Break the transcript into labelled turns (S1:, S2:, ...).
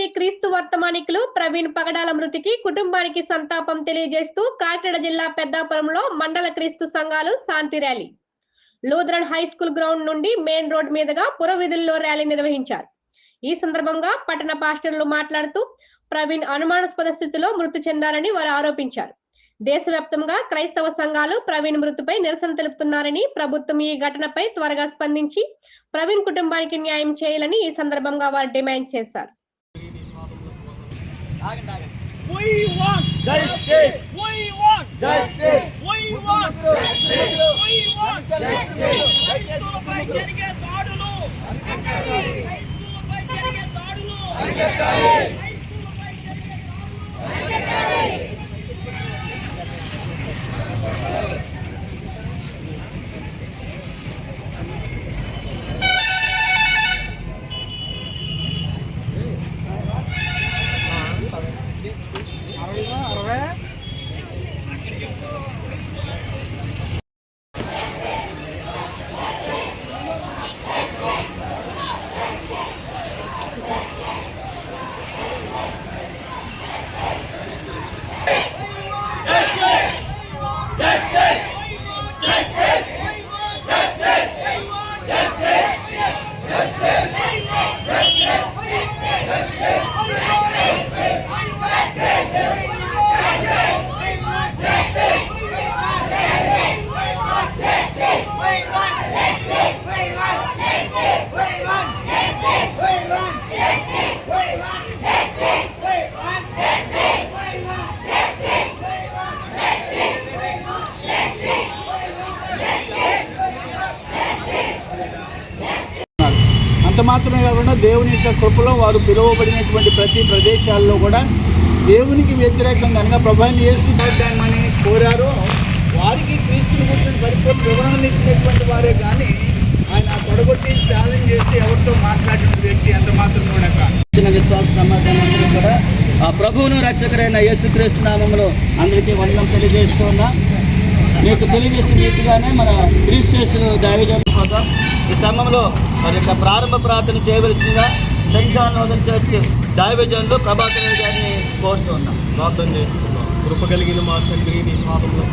S1: ప్రతి క్రీస్తు వర్తమానికులు ప్రవీణ్ పగడాల మృతికి కుటుంబానికి సంతాపం తెలియజేస్తూ కాకినాడ జిల్లా పెద్దాపురంలో మండల క్రీస్తు సంఘాలు శాంతి rally. Lutheran high school ground నుండి మెయిన్ రోడ్ మీదుగా పురవీధుల్లో ర్యాలీ నిర్వహించారు. ఈ సందర్భంగా పట్టణ పాస్టర్లు మాట్లాడుతూ ప్రవీణ్ అనుమానాస్పద స్థితిలో మృతి చెందారని వారు ఆరోపించారు. దేశవ్యాప్తంగా క్రైస్తవ సంఘాలు ప్రవీణ్ మృతిపై నిరసన తెలుపుతున్నారని ప్రభుత్వం ఈ ఘటనపై త్వరగా స్పందించి ప్రవీణ్ కుటుంబానికి న్యాయం చేయాలని ఈ సందర్భంగా వారు డిమాండ్ చేశారు.
S2: We want
S3: Justice.
S2: We want
S3: Justice.
S2: We want
S3: Justice.
S2: We want
S3: Justice.
S2: క్రైస్తవులపై జరిగే దాడులు క్రైస్తవులపై జరిగే దాడులు
S3: అరికట్టాలి.
S4: అంత మాత్రమే కాకుండా దేవుని యొక్క కృపలో వారు పిలువబడినటువంటి ప్రతి ప్రదేశాల్లో కూడా దేవునికి వ్యతిరేకంగా అనగా ప్రభాని యేసు అని కోరారో వారికి క్రీస్తుని గురించి పరిపూర్ణ వివరణలు ఇచ్చినటువంటి వారే కానీ ఆయన పొడగొట్టి ఛాలెంజ్ చేసి ఎవరితో మాట్లాడిన వ్యక్తి అంత మాత్రం కూడా
S3: విశ్వాస సమాధానం కూడా ఆ ప్రభువును రక్షకుడైన యేసుక్రీస్తు నామంలో అందరికీ వందనం తెలియజేస్తున్నా మీకు తెలియజేసినట్టుగానే రీతిగానే మన క్రీస్తేసులు దైవజన్ కోసం ఈ సమయంలో మరి యొక్క ప్రారంభ ప్రార్థన చేయవలసిందిగా సెంట్ జాన్ నోదల్ చర్చ్ దైవజన్లు ప్రభాకర్ గారిని కోరుతున్నాం ప్రార్థన చేస్తున్నాం.
S5: కృప కలిగిన మా తండ్రి నీ పాపంలో